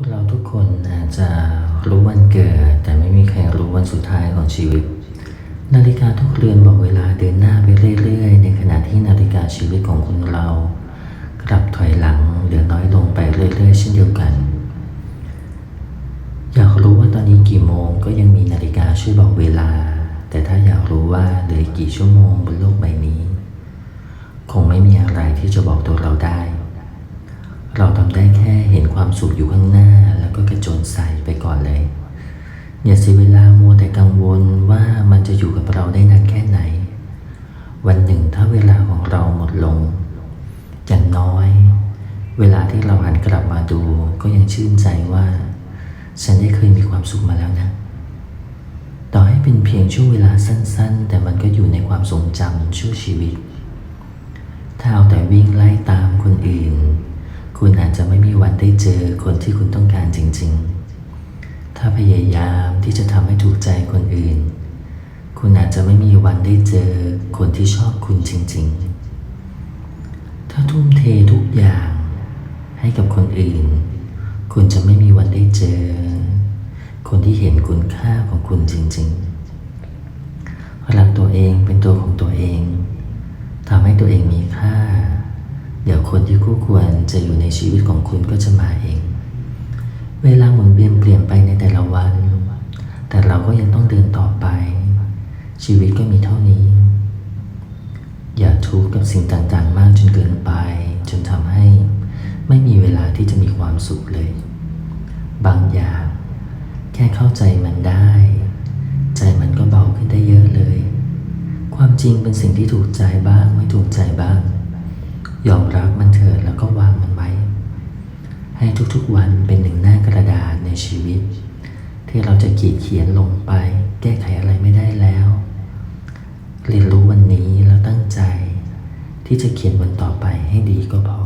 คนเราทุกคนอาจจะรู้วันเกิด แต่ไม่มีใครรู้วันสุดท้ายของชีวิต นาฬิกาทุกเรือนบอกเวลาเดินหน้าไปเรื่อยๆ ในขณะที่นาฬิกาชีวิตของคนเรา กลับถอยหลังเหลือน้อยลงไปเรื่อยๆ เช่นเดียวกัน อยากรู้ว่าตอนนี้กี่โมงก็ยังมีนาฬิกาช่วยบอกเวลา แต่ถ้าอยากรู้ว่าเหลือกกี่ชั่วโมงบนโลกใบนี้ คงไม่มีอะไรที่จะบอกตัวเราได้ เราทำได้แค่เห็น ความสุขอยู่ข้างหน้า แล้วก็กระโจนใส่ไปก่อนเลย อย่าเสียเวลามัวแต่กังวลว่ามันจะอยู่กับเราได้นานแค่ไหน วันหนึ่งถ้าเวลาของเราหมดลง อย่างน้อย เวลาที่เราหันกลับมาดูก็ยังชื่นใจว่า ฉันได้เคยมีความสุขมาแล้วนะ ต่อให้เป็นเพียงช่วงเวลาสั้น ๆ แต่มันก็อยู่ในความทรงจำชั่วชีวิต ถ้าเอาแต่วิ่งไล่ตามคนอื่น คุณอาจจะไม่มีวันได้เจอคนที่คุณต้องการจริง ๆ ถ้าพยายามที่จะทำให้ถูกใจคนอื่น คุณอาจจะไม่มีวันได้เจอคนที่ชอบคุณจริง ๆ ถ้าทุ่มเททุกอย่างให้กับคนอื่น คุณจะไม่มีวันได้เจอ คนที่เห็นคุณค่าของคุณจริง ๆรักตัวเองเป็นตัวของตัวเองทำให้ตัวเองมีค่า คนที่คู่ควรจะอยู่ในชีวิตของคุณก็จะมาเอง เวลาหมุนเวียนเปลี่ยนไปในแต่ละวัน แต่เราก็ยังต้องเดินต่อไป ชีวิตก็มีเท่านี้ อย่าทุกข์กับสิ่งต่างๆ มากจนเกินไป จนทำให้ไม่มีเวลาที่จะมีความสุขเลย บางอย่าง แค่เข้าใจมันได้ ใจมันก็เบาขึ้นได้เยอะเลย ความจริงเป็นสิ่งที่ถูกใจบ้างไม่ถูกใจบ้าง ยอมรับมันเถิดแล้วก็วางมันไว้ ให้ทุกๆวันเป็นหนึ่งหน้ากระดาษในชีวิต ที่เราจะขีดเขียนลงไป แก้ไขอะไรไม่ได้แล้ว เรียนรู้วันนี้แล้วตั้งใจ ที่จะเขียนวันต่อไปให้ดีก็พอ